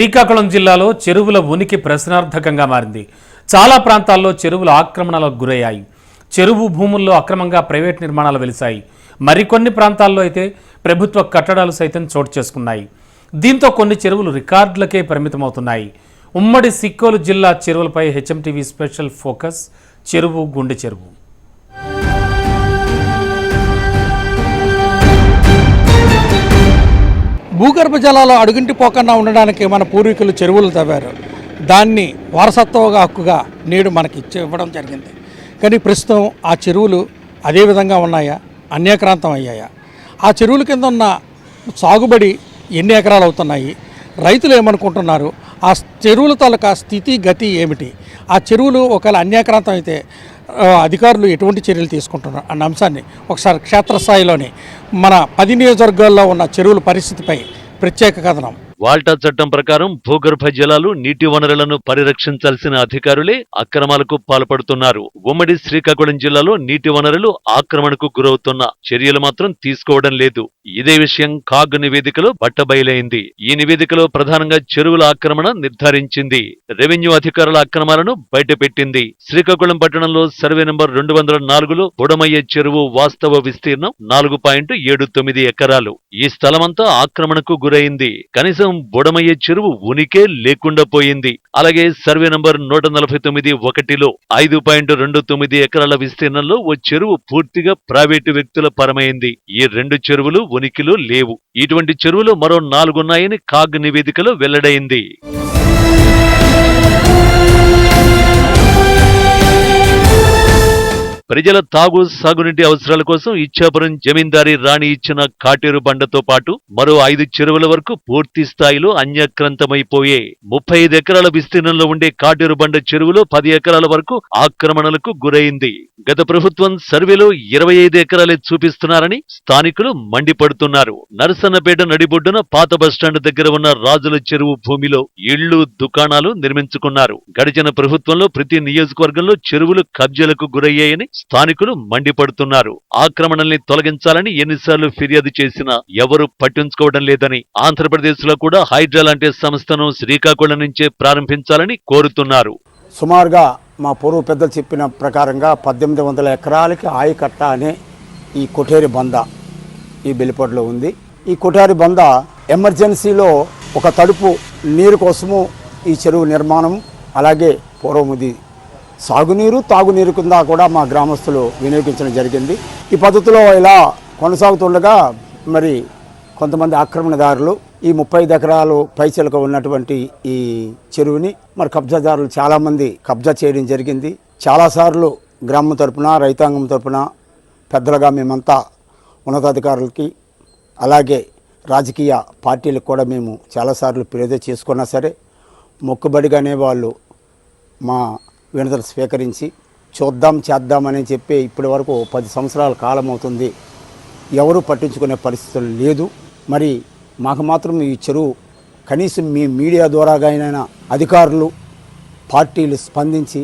శ్రీకాకుళం జిల్లాలో చెరువుల ఉనికి ప్రశ్నార్థకంగా మారింది. చాలా ప్రాంతాల్లో చెరువుల ఆక్రమణలకు గురయ్యాయి. చెరువు భూముల్లో అక్రమంగా ప్రైవేట్ నిర్మాణాలు వెలిశాయి. మరికొన్ని ప్రాంతాల్లో అయితే ప్రభుత్వ కట్టడాలు సైతం చోటు చేసుకున్నాయి. దీంతో కొన్ని చెరువులు రికార్డులకే పరిమితమవుతున్నాయి. ఉమ్మడి సిక్కోలు జిల్లా చెరువులపై హెచ్ఎంటీవీ స్పెషల్ ఫోకస్ చెరువు గుండె చెరువు. భూగర్భ జలాలు అడుగుంటి పోకుండా ఉండడానికి మన పూర్వీకులు చెరువులు తవ్వారు. దాన్ని వారసత్వంగా హక్కుగా నేడు మనకి ఇచ్చి ఇవ్వడం జరిగింది. కానీ ప్రస్తుతం ఆ చెరువులు అదే విధంగా ఉన్నాయా? అన్యాక్రాంతం అయ్యాయా? ఆ చెరువుల కింద ఉన్న సాగుబడి ఎన్ని ఎకరాలు అవుతున్నాయి? రైతులు ఏమనుకుంటున్నారు? ఆ చెరువుల తాలూకా స్థితి గతి ఏమిటి? ఆ చెరువులు ఒకవేళ అన్యాక్రాంతం అయితే అధికారులు ఎటువంటి చర్యలు తీసుకుంటున్నారు అన్న అంశాన్ని ఒకసారి క్షేత్రస్థాయిలోని మన పది నియోజకవర్గాల్లో ఉన్న చెరువుల పరిస్థితిపై ప్రత్యేక కథనం. వాల్టా చట్టం ప్రకారం భూగర్భ జలాలు నీటి వనరులను పరిరక్షించాల్సిన అధికారులే అక్రమాలకు పాల్పడుతున్నారు. ఉమ్మడి శ్రీకాకుళం జిల్లాలో నీటి వనరులు ఆక్రమణకు గురవుతున్న చర్యలు మాత్రం తీసుకోవడం లేదు. ఇదే విషయం కాగ్ నివేదికలో బట్టబయలైంది. ఈ నివేదికలో ప్రధానంగా చెరువుల ఆక్రమణ నిర్ధారించింది. రెవెన్యూ అధికారుల అక్రమాలను బయటపెట్టింది. శ్రీకాకుళం పట్టణంలో సర్వే నంబర్ రెండు వందల నాలుగులో బుడమయ్య చెరువు వాస్తవ విస్తీర్ణం నాలుగు పాయింట్ ఏడు తొమ్మిది ఎకరాలు. ఈ స్థలమంతా ఆక్రమణకు గురైంది. కనీసం బుడమయ్య చెరువు ఉనికే లేకుండా పోయింది. అలాగే సర్వే నంబర్ నూట నలభై తొమ్మిది ఒకటిలో ఐదు పాయింట్ రెండు తొమ్మిది ఎకరాల విస్తీర్ణంలో ఓ చెరువు పూర్తిగా ప్రైవేటు వ్యక్తుల పరమైంది. ఈ రెండు చెరువులు ఉనికిలో లేవు. ఇటువంటి చెరువులు మరో నాలుగున్నాయని కాగ్ నివేదికలో వెల్లడైంది. ప్రజల తాగు సాగునీటి అవసరాల కోసం ఇచ్చాపురం జమీందారీ రాణి ఇచ్చిన కాటేరు బండతో పాటు మరో ఐదు చెరువుల వరకు పూర్తి స్థాయిలో అన్యక్రాంతమైపోయే ముప్పై ఐదు ఎకరాల విస్తీర్ణంలో ఉండే కాటేరు బండ చెరువులో పది ఎకరాల వరకు ఆక్రమణలకు గురైంది. గత ప్రభుత్వం సర్వేలో ఇరవై ఐదు ఎకరాలే చూపిస్తున్నారని స్థానికులు మండిపడుతున్నారు. నరసన్నపేట నడిబొడ్డున పాత బస్టాండ్ దగ్గర ఉన్న రాజుల చెరువు భూమిలో ఇళ్ళు దుకాణాలు నిర్మించుకున్నారు. గడిచిన ప్రభుత్వంలో ప్రతి నియోజకవర్గంలో చెరువులు కబ్జలకు గురయ్యాయని స్థానికులు మండిపడుతున్నారు. ఆక్రమణల్ని తొలగించాలని ఎన్నిసార్లు ఫిర్యాదు చేసినా ఎవరు పట్టించుకోవడం లేదని ఆంధ్రప్రదేశ్లో కూడా హైడ్రా లాంటి సంస్థను శ్రీకాకుళం నుంచే ప్రారంభించాలని కోరుతున్నారు. సుమారుగా మా పూర్వ పెద్దలు చెప్పిన ప్రకారంగా పద్దెనిమిది వందల ఎకరాలకి ఆయకట్ట అనే ఈ కొఠేరి బంద ఈ బెల్లిపొడిలో ఉంది. ఈ కొఠారి బంద ఎమర్జెన్సీలో ఒక తడుపు నీరు కోసము ఈ చెరువు నిర్మాణం అలాగే పూర్వం ఇది సాగునీరు తాగునీరు కింద కూడా మా గ్రామస్తులు వినియోగించడం జరిగింది. ఈ పద్ధతిలో ఇలా కొనసాగుతుండగా మరి కొంతమంది ఆక్రమణదారులు ఈ ముప్పై ఎకరాలు పైసలకు ఉన్నటువంటి ఈ చెరువుని మరి కబ్జాదారులు చాలామంది కబ్జా చేయడం జరిగింది. చాలాసార్లు గ్రామం తరపున రైతాంగం తరపున పెద్దలుగా మేమంతా ఉన్నతాధికారులకి అలాగే రాజకీయ పార్టీలకు కూడా మేము చాలాసార్లు ఫిర్యాదు చేసుకున్నా సరే మొక్కుబడిగానే వాళ్ళు మా వినతులు స్వీకరించి చూద్దాం చేద్దామని చెప్పి ఇప్పటి వరకు పది సంవత్సరాల కాలం అవుతుంది. ఎవరు పట్టించుకునే పరిస్థితులు లేదు. మరి మాకు మాత్రం ఈ చెరువు కనీసం మీ మీడియా ద్వారాగానైనా అధికారులు పార్టీలు స్పందించి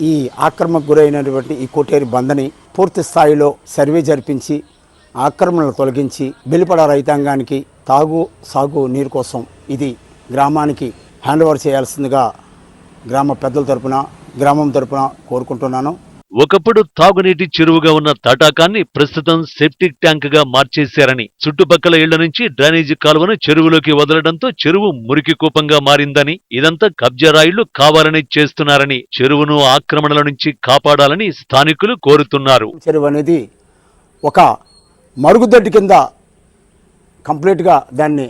ఈ ఆక్రమకు గురైనటువంటి ఈ కోటేరు బందని పూర్తి స్థాయిలో సర్వే జరిపించి ఆక్రమణలు తొలగించి బెలిపడ రైతాంగానికి తాగు సాగు నీరు కోసం ఇది గ్రామానికి హ్యాండ్ ఓవర్ చేయాల్సిందిగా గ్రామ పెద్దల తరపున గ్రామం తరపున కోరుకుంటున్నాను. ఒకప్పుడు తాగునీటి చెరువుగా ఉన్న తటాకాన్ని ప్రస్తుతం సెప్టిక్ ట్యాంక్గా మార్చేశారని చుట్టుపక్కల ఇళ్ళ నుంచి డ్రైనేజీ కాలువను చెరువులోకి వదలడంతో చెరువు మురికి కూపంగా మారిందని ఇదంతా కబ్జా రాయిళ్ళు కావాలని చేస్తున్నారని చెరువును ఆక్రమణల నుంచి కాపాడాలని స్థానికులు కోరుతున్నారు. చెరువు అనేది ఒక మరుగుదొడ్డి కింద కంప్లీట్గా దాన్ని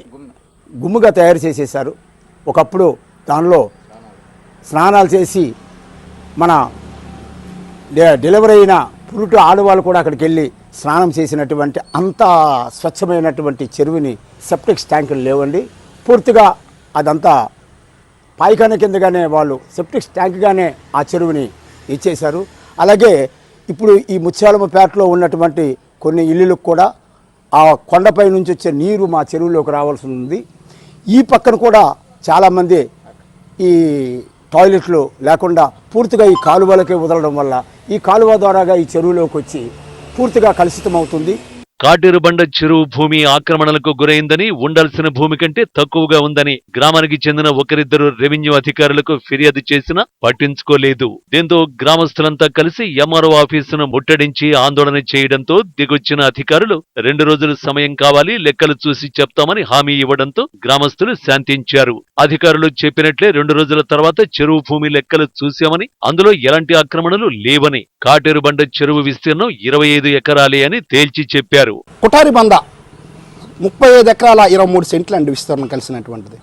గుమ్ముగా తయారు చేసేసారు ఒకప్పుడు దానిలో స్నానాలు చేసి మన డె- డెలివరీ అయిన పురుటు ఆడవాళ్ళు కూడా అక్కడికి వెళ్ళి స్నానం చేసినటువంటి అంత స్వచ్ఛమైనటువంటి చెరువుని సెప్టిక్స్ ట్యాంకులు లేవండి. పూర్తిగా అదంతా పాయిఖాన కిందగానే వాళ్ళు సెప్టిక్స్ ట్యాంక్గానే ఆ చెరువుని ఇచ్చేశారు. అలాగే ఇప్పుడు ఈ ముత్యాలమ్మపేటలో ఉన్నటువంటి కొన్ని ఇల్లులకు కూడా ఆ కొండపై నుంచి వచ్చే నీరు మా చెరువులోకి రావాల్సి ఉంది. ఈ పక్కన కూడా చాలామంది ఈ టాయిలెట్లు లేకుండా పూర్తిగా ఈ కాలువలకే వదలడం వల్ల ఈ కాలువ ద్వారాగా ఈ చెరువులోకి వచ్చి పూర్తిగా కలుషితం అవుతుంది కాటేరుబండ చెరువు భూమి ఆక్రమణలకు గురైందని ఉండాల్సిన భూమి కంటే తక్కువగా ఉందని గ్రామానికి చెందిన ఒకరిద్దరు రెవెన్యూ అధికారులకు ఫిర్యాదు చేసినా పట్టించుకోలేదు. దీంతో గ్రామస్తులంతా కలిసి ఎంఆర్ఓ ఆఫీసును ముట్టడించి ఆందోళన చేయడంతో దిగొచ్చిన అధికారులు రెండు రోజులు సమయం కావాలి లెక్కలు చూసి చెప్తామని హామీ ఇవ్వడంతో గ్రామస్తులు శాంతించారు. అధికారులు చెప్పినట్లే రెండు రోజుల తర్వాత చెరువు భూమి లెక్కలు చూశామని అందులో ఎలాంటి ఆక్రమణలు లేవని కాటేరుబండ చెరువు విస్తీర్ణం ఇరవై ఐదు ఎకరాలే అని తేల్చి చెప్పారు. కుటారి బంద ముప్పై ఐదు ఎకరాల ఇరవై మూడు సెంట్లు అండి విస్తీర్ణం కలిసినటువంటిది.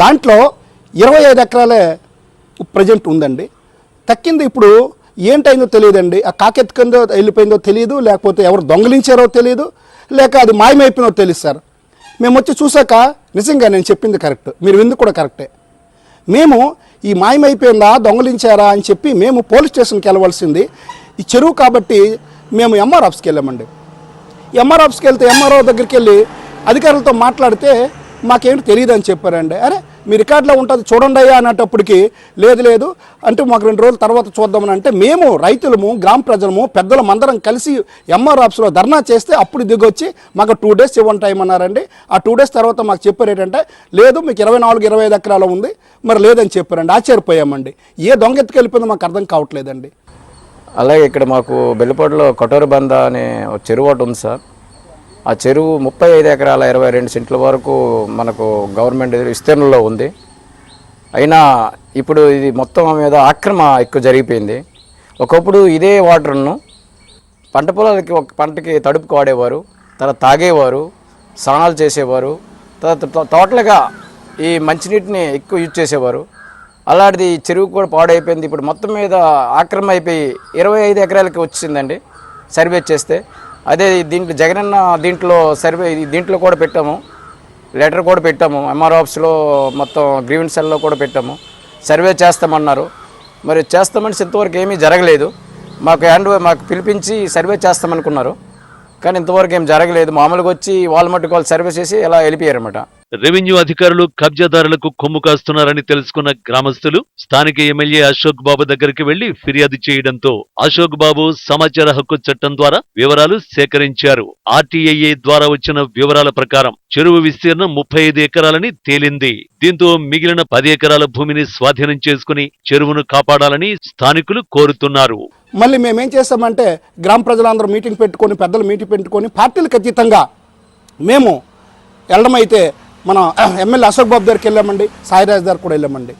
దాంట్లో ఇరవై ఐదు ఎకరాలే ప్రజెంట్ ఉందండి. తక్కింది ఇప్పుడు ఏంటైందో తెలియదండి. ఆ కాకెత్తుకుందో వెళ్ళిపోయిందో తెలియదు లేకపోతే ఎవరు దొంగలించారో తెలియదు లేక అది మాయమైపోయినో తెలియదు సార్. మేము వచ్చి చూసాక నిజంగా నేను చెప్పింది కరెక్ట్. మీరు విందు కూడా కరెక్టే. మేము ఈ మాయమైపోయిందా దొంగలించారా అని చెప్పి మేము పోలీస్ స్టేషన్కి వెళ్ళవలసింది. ఈ చెరువు కాబట్టి మేము ఎంఆర్ ఆఫీస్కి వెళ్ళామండి. ఎంఆర్ ఆఫీస్కి వెళ్తే ఎంఆర్ఓ దగ్గరికి వెళ్ళి అధికారులతో మాట్లాడితే మాకేమిటి తెలియదు అని చెప్పారండి. అరే మీ రికార్డులో ఉంటుంది చూడండి అయ్యా అనేటప్పటికి లేదు లేదు. అంటే మాకు రెండు రోజుల తర్వాత చూద్దామని అంటే మేము రైతులము గ్రామ ప్రజలము పెద్దలం అందరం కలిసి ఎంఆర్ ఆఫీస్లో ధర్నా చేస్తే అప్పుడు దిగొచ్చి మాకు టూ డేస్ ఇవ్వండి టైం అన్నారండి. ఆ టూ డేస్ తర్వాత మాకు చెప్పారు ఏంటంటే లేదు మీకు ఇరవై నాలుగు ఇరవై ఐదు ఎకరాలు ఉంది. మరి లేదని చెప్పారండి. ఆశ్చర్యపోయామండి. ఏ దొంగ ఎత్తుకెళ్ళిపోయిందో మాకు అర్థం కావట్లేదండి. అలాగే ఇక్కడ మాకు బెల్లిపాడులో కటోరు బంద అనే చెరువు ఒకటి ఉంది సార్. ఆ చెరువు ముప్పై ఐదు ఎకరాల ఇరవై రెండు సెంట్ల వరకు మనకు గవర్నమెంట్ విస్తీర్ణంలో ఉంది. అయినా ఇప్పుడు ఇది మొత్తం మీద ఆక్రమ ఎక్కువ జరిగిపోయింది. ఒకప్పుడు ఇదే వాటర్ను పంట పొలాలకి ఒక పంటకి తడుపుకు వాడేవారు తర్వాత తాగేవారు స్నానాలు చేసేవారు తర్వాత తోటలుగా ఈ మంచినీటిని ఎక్కువ యూజ్ చేసేవారు. అలాంటిది చెరువు కూడా పాడైపోయింది. ఇప్పుడు మొత్తం మీద ఆక్రమణ అయిపోయి ఇరవై ఐదు ఎకరాలకి వచ్చిందండి సర్వే చేస్తే. అదే దీంట్లో జగనన్న దీంట్లో సర్వే దీంట్లో కూడా పెట్టాము. లెటర్ కూడా పెట్టాము. ఎంఆర్ ఆఫీస్లో మొత్తం గ్రీవెన్స్ సెల్లో కూడా పెట్టాము. సర్వే చేస్తామన్నారు. మరి చేస్తామని ఇంతవరకు ఏమీ జరగలేదు. మాకు హ్యాండ్ మాకు పిలిపించి సర్వే చేస్తామనుకున్నారు. కానీ ఇంతవరకు ఏం జరగలేదు. మామూలుగా వచ్చి వాళ్ళ మట్టుకు వాళ్ళు సర్వే చేసి ఇలా వెళ్ళిపోయారన్నమాట. రెవెన్యూ అధికారులు కబ్జాదారులకు కొమ్ము కాస్తున్నారని తెలుసుకున్న గ్రామస్తులు స్థానిక ఎమ్మెల్యే అశోక్ బాబు దగ్గరికి వెళ్ళి ఫిర్యాదు చేయడంతో అశోక్ బాబు సమాచార హక్కు చట్టం ద్వారా వివరాలు సేకరించారు. ఆర్టీఐఏ ద్వారా వచ్చిన వివరాల ప్రకారం చెరువు విస్తీర్ణం ముప్పై ఐదు ఎకరాలని తేలింది. దీంతో మిగిలిన పది ఎకరాల భూమిని స్వాధీనం చేసుకుని చెరువును కాపాడాలని స్థానికులు కోరుతున్నారు. మళ్ళీ మేమేం చేస్తామంటే గ్రామ ప్రజలందరూ మీటింగ్ పెట్టుకొని పెద్దలు మీటింగ్ పెట్టుకొని పార్టీలకు అతీతంగా మేము వెళ్ళడమైతే మన ఎమ్మెల్యే అశోక్ బాబు దగ్గరికి వెళ్ళామండి సాయిరాజ్ దగ్గర కూడా వెళ్ళామండి.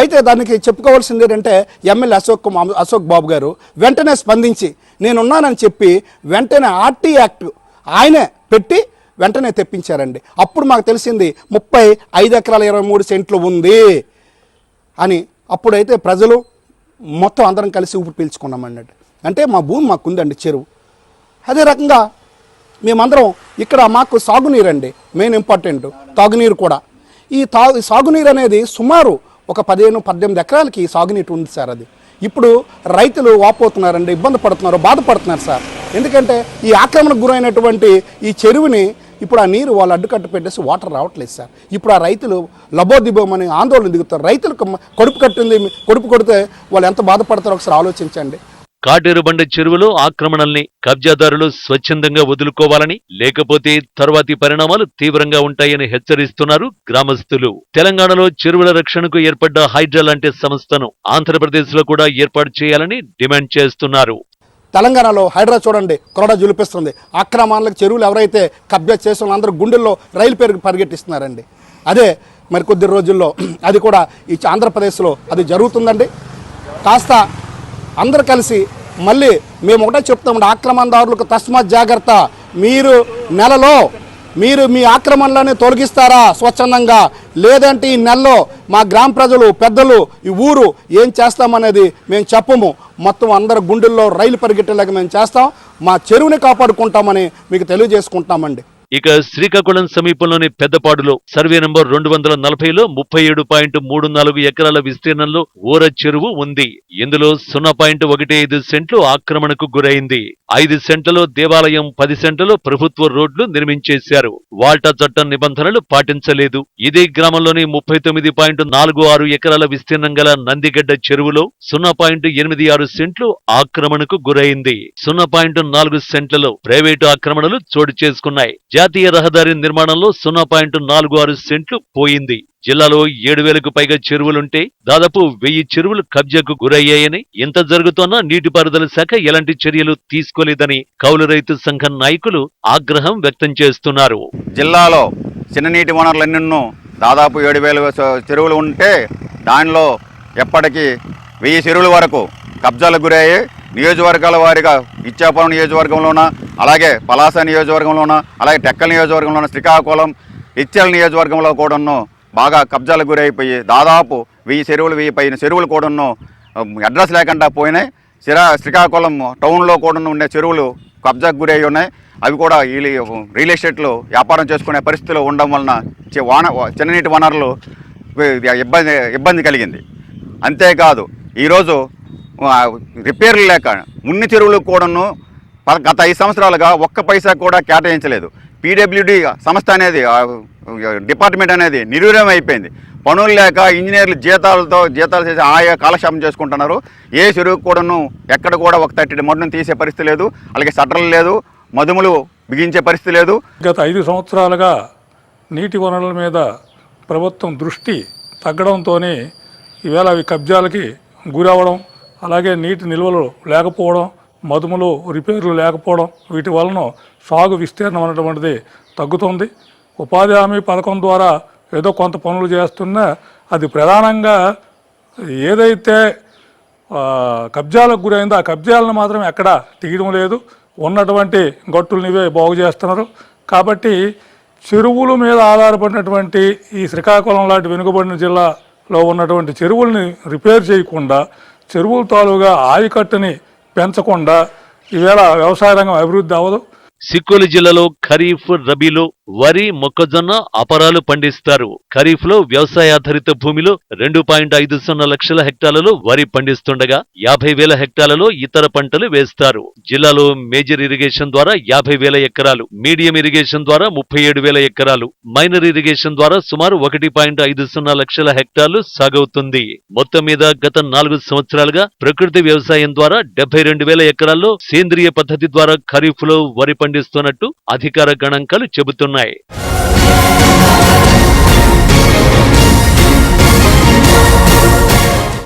అయితే దానికి చెప్పుకోవాల్సింది ఏంటంటే ఎమ్మెల్యే అశోక్ అశోక్ బాబు గారు వెంటనే స్పందించి నేనున్నానని చెప్పి వెంటనే ఆర్టీ యాక్ట్ ఆయనే పెట్టి వెంటనే తెప్పించారండి. అప్పుడు మాకు తెలిసింది ముప్పై ఐదు ఎకరాల ఇరవై మూడు సెంట్లు ఉంది అని. అప్పుడైతే ప్రజలు మొత్తం అందరం కలిసి ఊపిరి పీల్చుకున్నాం అన్నట్టు అంటే మా భూమి మాకు ఉందండి చెరువు. అదే రకంగా మేమందరం ఇక్కడ మాకు సాగునీరు అండి మెయిన్ ఇంపార్టెంట్ తాగునీరు కూడా. ఈ తా సాగునీరు అనేది సుమారు ఒక పదిహేను పద్దెనిమిది ఎకరాలకి సాగునీరు ఉంది సార్ అది. ఇప్పుడు రైతులు వాపోతున్నారండి ఇబ్బంది పడుతున్నారు బాధపడుతున్నారు సార్. ఎందుకంటే ఈ ఆక్రమణకు గురైనటువంటి ఈ చెరువుని ఇప్పుడు ఆ నీరు వాళ్ళు అడ్డుకట్టు పెట్టేసి వాటర్ రావట్లేదు సార్. ఇప్పుడు ఆ రైతులు లబోదిబోమని ఆందోళన దిగుతారు రైతులకు కడుపు కట్టింది కడుపు కొడితే వాళ్ళు ఎంత బాధపడతారో ఒకసారి ఆలోచించండి. కాటేరుబండ చెరువులో ఆక్రమణల్ని కబ్జాదారులు స్వచ్ఛందంగా వదులుకోవాలని లేకపోతే తర్వాతి పరిణామాలు తీవ్రంగా ఉంటాయని హెచ్చరిస్తున్నారు గ్రామస్తులు. తెలంగాణలో చెరువుల రక్షణకు ఏర్పడ్డ హైడ్రా లాంటి సంస్థను ఆంధ్రప్రదేశ్లో కూడా ఏర్పాటు చేయాలని డిమాండ్ చేస్తున్నారు. తెలంగాణలో హైడ్రా చూడండి కొరడా జులిపిస్తుంది. ఆక్రమణలకు చెరువులు ఎవరైతే కబ్జా చేస్తున్న అందరూ గుండెల్లో రైలు పేరు పరిగెట్టిస్తున్నారండి. అదే మరి కొద్ది రోజుల్లో అది కూడా ఈ ఆంధ్రప్రదేశ్లో అది జరుగుతుందండి. కాస్త అందరు కలిసి మళ్ళీ మేము ఒకటే చెప్తామండి ఆక్రమణదారులకు తస్మాత్ జాగ్రత్త. మీరు నెలలో మీరు మీ ఆక్రమణలని తొలగిస్తారా స్వచ్ఛందంగా? లేదంటే ఈ నెలలో మా గ్రామ ప్రజలు పెద్దలు ఈ ఊరు ఏం చేస్తామనేది మేము చెప్పము. మొత్తం అందరు గుండెల్లో రైలు పరిగెట్టేలాగా మేము చేస్తాం. మా చెరువుని కాపాడుకుంటామని మీకు తెలియజేసుకుంటామండి. ఇక శ్రీకాకుళం సమీపంలోని పెద్దపాడులో సర్వే నంబర్ రెండు వందల నలభైలో ముప్పై ఏడు పాయింట్ మూడు నాలుగు ఎకరాల విస్తీర్ణంలో ఊర చెరువు ఉంది. ఇందులో సున్నా పాయింట్ ఒకటి ఐదు సెంట్లు ఆక్రమణకు గురైంది. ఐదు సెంట్లలో దేవాలయం పది సెంట్లలో ప్రభుత్వ రోడ్లు నిర్మించేశారు. వాల్టా చట్టం నిబంధనలు పాటించలేదు. ఇదే గ్రామంలోని ముప్పై తొమ్మిది పాయింట్ నాలుగు ఆరు ఎకరాల విస్తీర్ణం గల నందిగడ్డ చెరువులో సున్నా పాయింట్ ఎనిమిది ఆరు సెంట్లు ఆక్రమణకు గురైంది. సున్నా పాయింట్ నాలుగు సెంట్లలో ప్రైవేటు ఆక్రమణలు చోటు చేసుకున్నాయి. జాతీయ రహదారి నిర్మాణంలో సున్నా పాయింట్ నాలుగు ఆరు సెంట్లు పోయింది. జిల్లాలో ఏడు వేలకు పైగా చెరువులుంటే దాదాపు వెయ్యి చెరువులు కబ్జాకు గురయ్యాయని ఇంత జరుగుతున్నా నీటిపారుదల శాఖ ఎలాంటి చర్యలు తీసుకోలేదని కౌలు రైతు సంఘం నాయకులు ఆగ్రహం వ్యక్తం చేస్తున్నారు. జిల్లాలో చిన్న నీటి వనరులన్నెన్నో దాదాపు ఏడు వేల చెరువులు ఉంటే దానిలో ఎప్పటికీ వెయ్యి చెరువుల వరకు కబ్జాలకు గురయ్యాయి నియోజకవర్గాల వారిగా ఇచ్చాపురం నియోజకవర్గంలోన అలాగే పలాస నియోజకవర్గంలోన అలాగే టెక్కల్ నియోజకవర్గంలోన శ్రీకాకుళం ఇచ్చల్ నియోజకవర్గంలో కూడాను బాగా కబ్జాలకు గురైపోయి దాదాపు వెయ్యి చెరువులు వెయ్యి పైన చెరువులు కూడాను అడ్రస్ లేకుండా పోయినాయి. శ్రీరా శ్రీకాకుళం టౌన్లో కూడా ఉండే చెరువులు కబ్జాకు గురై ఉన్నాయి. అవి కూడా ఈ రియల్ ఎస్టేట్లో వ్యాపారం చేసుకునే పరిస్థితులు ఉండడం వలన వాన చిన్ననీటి వనరులు ఇబ్బంది ఇబ్బంది కలిగింది. అంతేకాదు ఈరోజు రిపేర్లు లేక ఉన్ని చెరువులకు కూడాను గత ఐదు సంవత్సరాలుగా ఒక్క పైసా కూడా కేటాయించలేదు. పీడబ్ల్యూడి సంస్థ అనేది డిపార్ట్మెంట్ అనేది నిర్వీర్యం అయిపోయింది. పనులు లేక ఇంజనీర్లు జీతాలతో జీతాలు చేసి ఆయా కాలక్షేపం చేసుకుంటున్నారు. ఏ చెరువుకు కూడాను ఎక్కడ కూడా ఒక తట్టి మడ్డును తీసే పరిస్థితి లేదు. అలాగే సటర్లు లేదు మధుములు బిగించే పరిస్థితి లేదు. గత ఐదు సంవత్సరాలుగా నీటి వనరుల మీద ప్రభుత్వం దృష్టి తగ్గడంతోనే ఈవేళ అవి కబ్జాలకి గురవడం అలాగే నీటి నిల్వలు లేకపోవడం మదుములు రిపేర్లు లేకపోవడం వీటి వలన సాగు విస్తీర్ణం అనేటువంటిది తగ్గుతుంది. ఉపాధి హామీ పథకం ద్వారా ఏదో కొంత పనులు చేస్తున్నా అది ప్రధానంగా ఏదైతే కబ్జాలకు గురైందో ఆ కబ్జాలను మాత్రం ఎక్కడ తీయడం లేదు. ఉన్నటువంటి గట్టులనివే బాగు చేస్తున్నారు. కాబట్టి చెరువుల మీద ఆధారపడినటువంటి ఈ శ్రీకాకుళం లాంటి వెనుకబడిన జిల్లాలో ఉన్నటువంటి చెరువుల్ని రిపేర్ చేయకుండా చెరువుల తాలూగా ఆయకట్టుని పెంచకుండా ఈవేళ వ్యవసాయ రంగం అభివృద్ధి అవ్వదు. సిక్కులు జిల్లాలో ఖరీఫ్ రబీలో వరి మొక్కజొన్న అపరాలు పండిస్తారు. ఖరీఫ్లో వ్యవసాయాధారిత భూమిలో రెండు పాయింట్ ఐదు సున్నా లక్షల హెక్టార్లలో వరి పండిస్తుండగా యాభై వేల హెక్టార్లలో ఇతర పంటలు వేస్తారు. జిల్లాలో మేజర్ ఇరిగేషన్ ద్వారా యాభై వేల ఎకరాలు మీడియం ఇరిగేషన్ ద్వారా ముప్పై ఏడు వేల ఎకరాలు మైనర్ ఇరిగేషన్ ద్వారా సుమారు ఒకటి పాయింట్ ఐదు సున్నా లక్షల హెక్టార్లు సాగవుతుంది. మొత్తం మీద గత నాలుగు సంవత్సరాలుగా ప్రకృతి వ్యవసాయం ద్వారా డెబ్బై రెండు వేల ఎకరాల్లో సేంద్రియ పద్ధతి ద్వారా ఖరీఫ్లో వరి పండిస్తున్నట్టు అధికార గణాంకాలు చెబుతున్నాయి.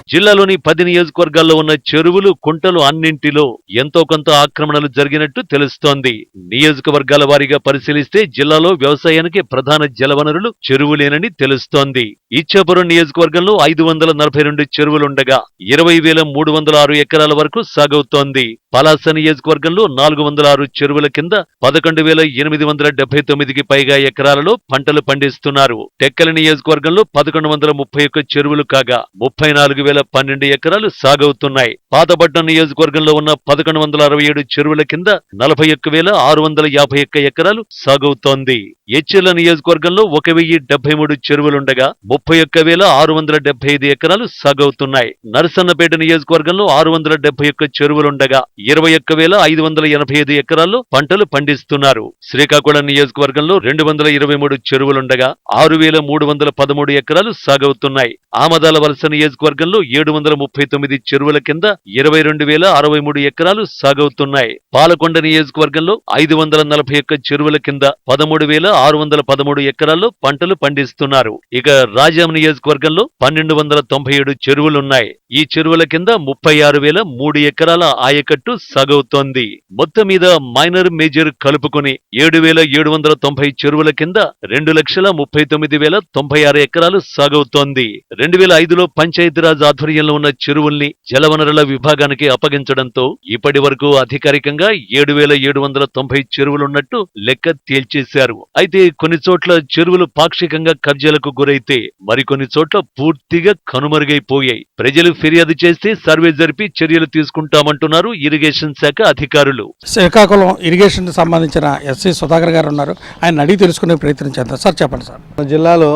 జిల్లాలోని పది నియోజకవర్గాల్లో ఉన్న చెరువులు కుంటలు అన్నింటిలో ఎంతో కొంత ఆక్రమణలు జరిగినట్టు తెలుస్తోంది. నియోజకవర్గాల వారీగా పరిశీలిస్తే జిల్లాలో వ్యవసాయానికి ప్రధాన జలవనరులు చెరువులేనని తెలుస్తోంది. ఇచ్చాపురం నియోజకవర్గంలో ఐదు వందల నలభై రెండు చెరువులుండగా ఇరవై వేల మూడు వందల ఆరు ఎకరాల వరకు సాగవుతోంది. పలాస నియోజకవర్గంలో నాలుగు వందల ఆరు చెరువుల కింద పదకొండు వేల ఎనిమిది వందల డెబ్బై తొమ్మిదికి పైగా ఎకరాలలో పంటలు పండిస్తున్నారు. టెక్కల నియోజకవర్గంలో పదకొండు వందల ముప్పై ఒక్క చెరువులు కాగా ముప్పై నాలుగు వేల పన్నెండు ఎకరాలు సాగవుతున్నాయి. పాతబడ్డ నియోజకవర్గంలో ఉన్న పదకొండు వందల అరవై ఏడు చెరువుల కింద నలభై ఒక్క వేల ఆరు వందల యాభై ఒక్క ఎకరాలు సాగవుతోంది. ఎచ్చెల నియోజకవర్గంలో ఒక వెయ్యి డెబ్బై మూడు చెరువులుండగా ముప్పై ఒక్క వేల ఆరు వందల డెబ్బై ఐదు ఎకరాలు సాగవుతున్నాయి. నరసన్నపేట నియోజకవర్గంలో ఆరు వందల డెబ్బై ఒక్క చెరువులుండగా ఇరవై ఒక్క వేల ఐదు వందల ఎనభై ఐదు ఎకరాల్లో పంటలు పండిస్తున్నారు. శ్రీకాకుళం నియోజకవర్గంలో రెండు వందల ఇరవై మూడు చెరువులుండగా ఆరు వేల మూడు వందల పదమూడు ఎకరాలు సాగవుతున్నాయి. ఆమదాల వలస నియోజకవర్గంలో ఏడు వందల ముప్పై తొమ్మిది చెరువుల కింద ఇరవై రెండు వేల అరవై మూడు ఎకరాలు సాగవుతున్నాయి. పాలకొండ నియోజకవర్గంలో ఐదు వందల నలభై ఒక్క చెరువుల కింద పదమూడు వేల ఆరు వందల పదమూడు ఎకరాల్లో పంటలు పండిస్తున్నారు. ఇక రాజాం నియోజకవర్గంలో పన్నెండు వందల తొంభై ఏడు చెరువులున్నాయి. ఈ చెరువుల కింద ముప్పై ఆరు వేల మూడు ఎకరాల ఆయకట్టు సాగవుతోంది. మొత్తం మీద మైనర్ మేజర్ కలుపుకుని ఏడు వేల ఏడు వందల తొంభై చెరువుల కింద రెండు లక్షల ముప్పై తొమ్మిది వేల తొంభై ఆరు ఎకరాలు సాగవుతోంది. రెండు వేల ఐదులో పంచాయతీరాజ్ ఆధ్వర్యంలో ఉన్న చెరువుల్ని జలవనరుల విభాగానికి అప్పగించడంతో ఇప్పటి వరకు అధికారికంగా ఏడు వేల ఏడు వందల తొంభై చెరువులున్నట్టు లెక్క తేల్చేశారు. అయితే కొన్ని చోట్ల చెరువులు పాక్షికంగా కబ్జాలకు గురైతే మరికొన్ని చోట్ల పూర్తిగా కనుమరుగైపోయాయి. ప్రజలు ఫిర్యాదు చేస్తే సర్వే జరిపి చర్యలు తీసుకుంటామంటున్నారు ఇరిగేషన్ శాఖ అధికారులు. శ్రీకాకుళం ఇరిగేషన్ సంబంధించిన ఎస్సీ సుధాకర్ గారు ఉన్నారు. ఆయన అడిగి తెలుసుకునే ప్రయత్నం చేద్దాం. సార్ చెప్పండి సార్. మన జిల్లాలో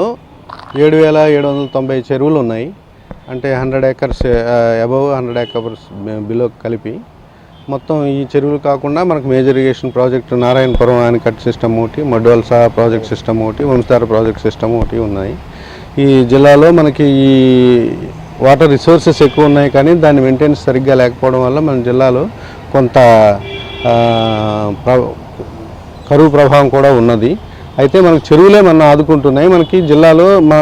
ఏడు వేల ఏడు వందల తొంభై చెరువులు ఉన్నాయి అంటే hundred acres above hundred acres below కలిపి మొత్తం ఈ చెరువులు కాకుండా మనకు మేజర్ ఇరిగేషన్ ప్రాజెక్ట్ నారాయణపురం ఆనకట్ సిస్టమ్ ఒకటి మడ్వల్సా ప్రాజెక్ట్ సిస్టమ్ ఒకటి వంశార ప్రాజెక్ట్ సిస్టమ్ ఒకటి ఉన్నాయి. ఈ జిల్లాలో మనకి ఈ వాటర్ రిసోర్సెస్ ఎక్కువ ఉన్నాయి కానీ దాని మెయింటెనెన్స్ సరిగ్గా లేకపోవడం వల్ల మన జిల్లాలో కొంత ప్ర- కరువు ప్రభావం కూడా ఉన్నది. అయితే మనకు చెరువులే మన ఆదుకుంటున్నాయి. మనకి జిల్లాలో మా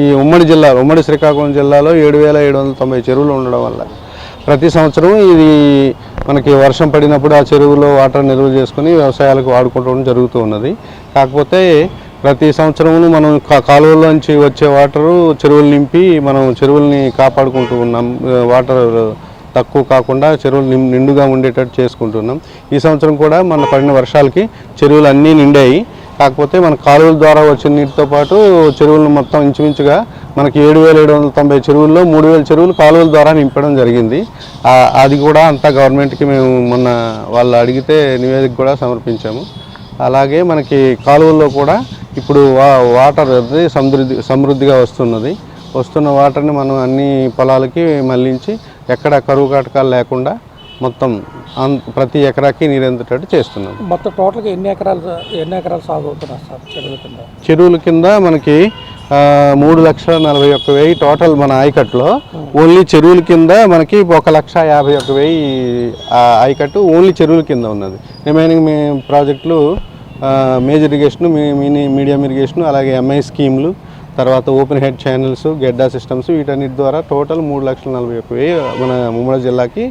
ఈ ఉమ్మడి జిల్లా ఉమ్మడి శ్రీకాకుళం జిల్లాలో ఏడు వేల ఏడు వందల తొంభై చెరువులు ఉండడం వల్ల ప్రతి సంవత్సరం ఇది మనకి వర్షం పడినప్పుడు ఆ చెరువులో వాటర్ నిల్వ చేసుకుని వ్యవసాయాలకు వాడుకోవడం జరుగుతూ ఉన్నది. కాకపోతే ప్రతి సంవత్సరము మనం కాలువలోంచి వచ్చే వాటరు చెరువులు నింపి మనం చెరువుల్ని కాపాడుకుంటూ ఉన్నాం. వాటర్ తక్కువ కాకుండా చెరువులు నిండుగా ఉండేటట్టు చేసుకుంటున్నాం. ఈ సంవత్సరం కూడా మన పడిన వర్షాలకి చెరువులు అన్నీ నిండాయి. కాకపోతే మన కాలువల ద్వారా వచ్చిన నీటితో పాటు చెరువులను మొత్తం ఇంచుమించుగా మనకి ఏడు వేల ఏడు వందల తొంభై చెరువుల్లో మూడు వేల చెరువులు కాలువల ద్వారా నింపడం జరిగింది. అది కూడా అంతా గవర్నమెంట్కి మేము మొన్న వాళ్ళు అడిగితే నివేదిక కూడా సమర్పించాము. అలాగే మనకి కాలువల్లో కూడా ఇప్పుడు వా వాటర్ అనేది సమృద్ధి సమృద్ధిగా వస్తున్నది. వస్తున్న వాటర్ని మనం అన్ని పొలాలకి మళ్ళించి ఎక్కడ కరువు కాటకాలు లేకుండా మొత్తం ప్రతి ఎకరాకి నీరెందేటట్టు చేస్తున్నాం. మొత్తం టోటల్గా ఎన్ని ఎకరాలు ఎన్ని ఎకరాలు సాగు అవుతున్నారు సార్ చెరువుల కింద? చెరువుల కింద మనకి మూడు లక్షల నలభై ఒక్క వెయ్యి టోటల్ మన ఆయకట్లో ఓన్లీ చెరువుల కింద మనకి ఒక లక్ష యాభై ఒక్క వెయ్యి ఆయకట్టు ఓన్లీ చెరువుల కింద ఉన్నది. రిమైనింగ్ మీ ప్రాజెక్టులు మేజర్ ఇరిగేషన్ మీ- మినీ మీడియం ఇరిగేషన్ అలాగే ఎంఐ స్కీమ్లు తర్వాత ఓపెన్ హెడ్ ఛానల్స్ గెడ్డా సిస్టమ్స్ వీటన్నిటి ద్వారా టోటల్ మూడు లక్షల నలభై ఒక్క వెయ్యి మన ఉమ్మడి జిల్లాకి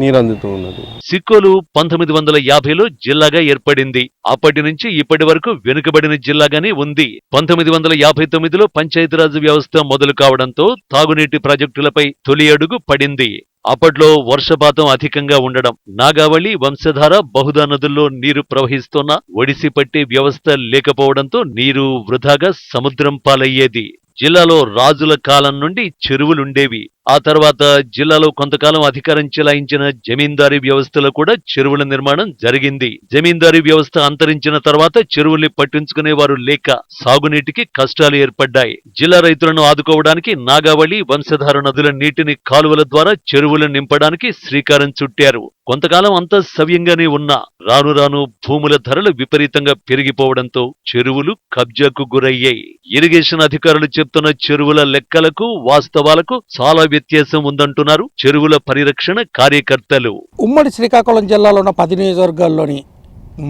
నీరందుతూ ఉన్నది. సిక్కోలు పంతొమ్మిది వందల యాభైలో జిల్లాగా ఏర్పడింది. అప్పటి నుంచి ఇప్పటి వరకు వెనుకబడిన జిల్లాగానే ఉంది. పంతొమ్మిది వందల యాభై తొమ్మిదిలో పంచాయతీరాజ్ వ్యవస్థ మొదలు కావడంతో తాగునీటి ప్రాజెక్టులపై తొలి అడుగు పడింది. అప్పట్లో వర్షపాతం అధికంగా ఉండడం నాగావళి వంశధార బహుదా నదుల్లో నీరు ప్రవహిస్తున్న ఒడిసి పట్టే వ్యవస్థ లేకపోవడంతో నీరు వృధాగా సముద్రం పాలయ్యేది. జిల్లాలో రాజుల కాలం నుండి చెరువులుండేవి. ఆ తర్వాత జిల్లాలో కొంతకాలం అధికారం చెలాయించిన జమీందారీ వ్యవస్థలో కూడా చెరువుల నిర్మాణం జరిగింది. జమీందారీ వ్యవస్థ అంతరించిన తర్వాత చెరువుల్ని పట్టించుకునేవారు లేక సాగునీటికి కష్టాలు ఏర్పడ్డాయి. జిల్లా రైతులను ఆదుకోవడానికి నాగావళి వంశధార నదుల నీటిని కాలువల ద్వారా చెరువులు నింపడానికి శ్రీకారం చుట్టారు. కొంతకాలం అంతా సవ్యంగానే ఉన్నా రాను రాను భూముల ధరలు విపరీతంగా పెరిగిపోవడంతో చెరువులు కబ్జాకు గురయ్యాయి. ఇరిగేషన్ అధికారులు ఎత్తున చెరువుల లెక్కలకు వాస్తవాలకు చాలా వ్యత్యాసం ఉందంటున్నారు చెరువుల పరిరక్షణ కార్యకర్తలు. ఉమ్మడి శ్రీకాకుళం జిల్లాలో ఉన్న పది నియోజకవర్గాల్లోని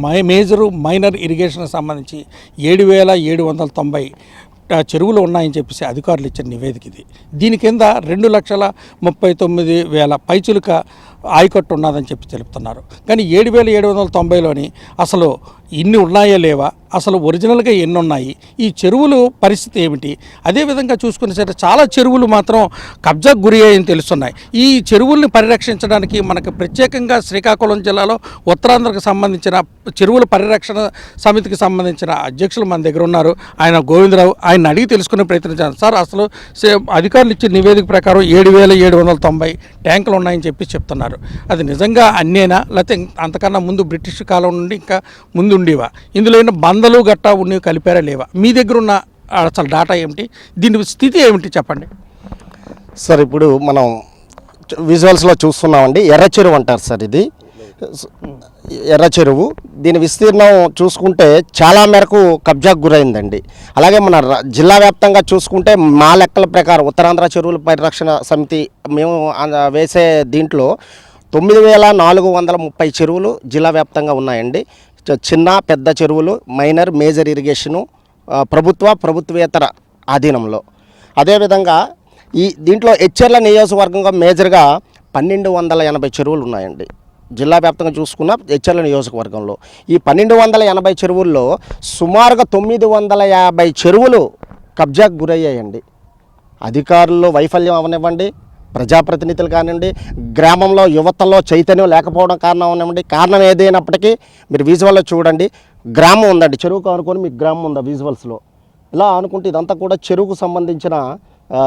మై మేజరు మైనర్ ఇరిగేషన్కి సంబంధించి ఏడు వేల ఏడు వందల తొంభై చెరువులు ఉన్నాయని చెప్పేసి అధికారులు ఇచ్చిన నివేదిక ఇది. దీని కింద రెండు లక్షల ముప్పై తొమ్మిది వేల పైచులుక ఆయకట్టు ఉన్నదని చెప్పి తెలుపుతున్నారు. కానీ ఏడు వేల ఏడు వందల తొంభైలోని అసలు ఇన్ని ఉన్నాయా లేవా? అసలు ఒరిజినల్గా ఎన్ని ఉన్నాయి? ఈ చెరువులు పరిస్థితి ఏమిటి? అదేవిధంగా చూసుకునే సరే చాలా చెరువులు మాత్రం కబ్జాకు గురి అయ్యని తెలుస్తున్నాయి. ఈ చెరువుల్ని పరిరక్షించడానికి మనకు ప్రత్యేకంగా శ్రీకాకుళం జిల్లాలో ఉత్తరాంధ్రకు సంబంధించిన చెరువుల పరిరక్షణ సమితికి సంబంధించిన అధ్యక్షులు మన దగ్గర ఉన్నారు. ఆయన గోవిందరావు ఆయన అడిగి తెలుసుకునే ప్రయత్నించాను సార్ అసలు సే- అధికారులు ఇచ్చిన నివేదిక ప్రకారం ఏడు వేల ఏడు వందల తొంభై ట్యాంకులు ఉన్నాయని చెప్పి చెప్తున్నారు. అది నిజంగా అన్నేనా? లేకపోతే అంతకన్నా ముందు బ్రిటిష్ కాలం నుండి ఇంకా ముందు ఉండేవా ఇందులో ఉన్న బందలు గట్టా ఉండేవి కలిపారా లేవా? మీ దగ్గర ఉన్న అసలు డాటా ఏమిటి? దీని స్థితి ఏమిటి చెప్పండి. సార్ ఇప్పుడు మనం విజువల్స్లో చూస్తున్నామండి. ఎర్ర చెరువు అంటారు సార్ ఇది. ఎర్ర చెరువు. దీని విస్తీర్ణం చూసుకుంటే చాలా మేరకు కబ్జాకు గురైందండి. అలాగే మన జిల్లా వ్యాప్తంగా చూసుకుంటే మా లెక్కల ప్రకారం ఉత్తరాంధ్ర చెరువుల పరిరక్షణ సమితి మేము వేసే దీంట్లో తొమ్మిది వేల నాలుగు వందల ముప్పై చెరువులు జిల్లా వ్యాప్తంగా ఉన్నాయండి. చిన్న పెద్ద చెరువులు మైనర్ మేజర్ ఇరిగేషను ప్రభుత్వ ప్రభుత్వేతర ఆధీనంలో. అదేవిధంగా ఈ దీంట్లో హెచ్ఎర్ల నియోజకవర్గంగా మేజర్గా పన్నెండు వందల ఎనభై చెరువులు ఉన్నాయండి. జిల్లా వ్యాప్తంగా చూసుకున్న హెచ్ఎర్ల నియోజకవర్గంలో. ఈ పన్నెండు వందల ఎనభై చెరువుల్లో సుమారుగా తొమ్మిది వందల యాభై చెరువులు కబ్జాకు గురయ్యాయండి. అధికారులు వైఫల్యం అవనివ్వండి. ప్రజాప్రతినిధులు కానివ్వండి గ్రామంలో యువతలో చైతన్యం లేకపోవడం కారణం అవనివ్వండి కారణం ఏదైనప్పటికీ మీరు విజువల్లో చూడండి. గ్రామం ఉందండి చెరువుకు అనుకొని మీకు గ్రామం ఉందా విజువల్స్లో ఇలా అనుకుంటే ఇదంతా కూడా చెరువుకు సంబంధించిన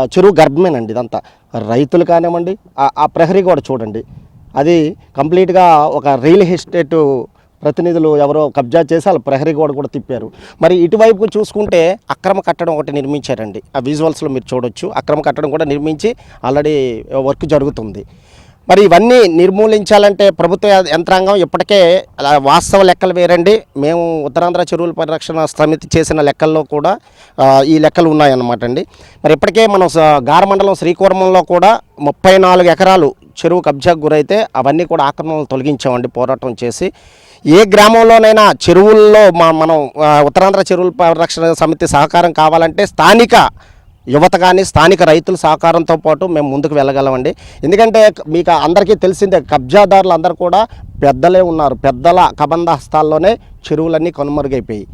చెరువు గర్భమేనండి ఇదంతా. రైతులు కానివ్వండి ఆ- ప్రహరీ కూడా చూడండి. అది కంప్లీట్గా ఒక రియల్ ఎస్టేటు ప్రతినిధులు ఎవరో కబ్జా చేసి వాళ్ళ ప్రహరీ గోడ కూడా తిప్పారు. మరి ఇటువైపు చూసుకుంటే అక్రమ కట్టడం ఒకటి నిర్మించారండి. ఆ విజువల్స్లో మీరు చూడొచ్చు. అక్రమ కట్టడం కూడా నిర్మించి ఆల్రెడీ వర్క్ జరుగుతుంది. మరి ఇవన్నీ నిర్మూలించాలంటే ప్రభుత్వ యంత్రాంగం ఇప్పటికే అలా వాస్తవ లెక్కలు వేరండి. మేము ఉత్తరాంధ్ర చెరువుల పరిరక్షణ సమితి చేసిన లెక్కల్లో కూడా ఈ లెక్కలు ఉన్నాయన్నమాట అండి. మరి ఇప్పటికే మనం గారమండలం శ్రీకూర్మంలో కూడా ముప్పై నాలుగు ఎకరాలు చెరువు కబ్జాకు గురైతే అవన్నీ కూడా ఆక్రమణలు తొలగించామండి పోరాటం చేసి. ఏ గ్రామంలోనైనా చెరువుల్లో మా మనం ఉత్తరాంధ్ర చెరువుల పరిరక్షణ సమితి సహకారం కావాలంటే స్థానిక యువత కానీ స్థానిక రైతుల సహకారంతో పాటు మేము ముందుకు వెళ్ళగలమండి. ఎందుకంటే మీకు అందరికీ తెలిసిందే కబ్జాదారులు అందరూ కూడా పెద్దలే ఉన్నారు. పెద్దల కబంధ హస్తాల్లోనే చెరువులన్నీ కనుమరుగైపోయి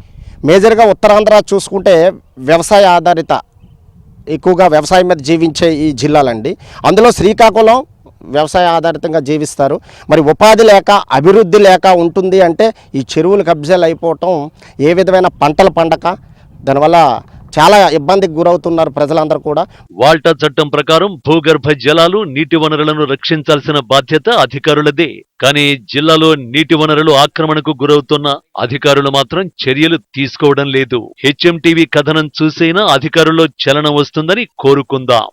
మేజర్గా ఉత్తరాంధ్ర చూసుకుంటే వ్యవసాయ ఆధారిత ఎక్కువగా వ్యవసాయం మీద జీవించే ఈ జిల్లాలండి. అందులో శ్రీకాకుళం వ్యవసాయ ఆధారితంగా జీవిస్తారు. మరి ఉపాధి లేక అభివృద్ధి లేక ఉంటుంది అంటే ఈ చెరువులు కబ్జాలు అయిపోవటం ఏ విధమైన పంటలు పండక దానివల్ల చాలా ఇబ్బందికి గురవుతున్నారు ప్రజలందరూ కూడా. వాల్టా చట్టం ప్రకారం భూగర్భ జలాలు నీటి వనరులను రక్షించాల్సిన బాధ్యత అధికారులదే. కానీ జిల్లాలో నీటి వనరులు ఆక్రమణకు గురవుతున్న అధికారులు మాత్రం చర్యలు తీసుకోవడం లేదు. హెచ్ఎంటీవీ కథనం చూసైనా అధికారుల్లో చలనం వస్తుందని కోరుకుందాం.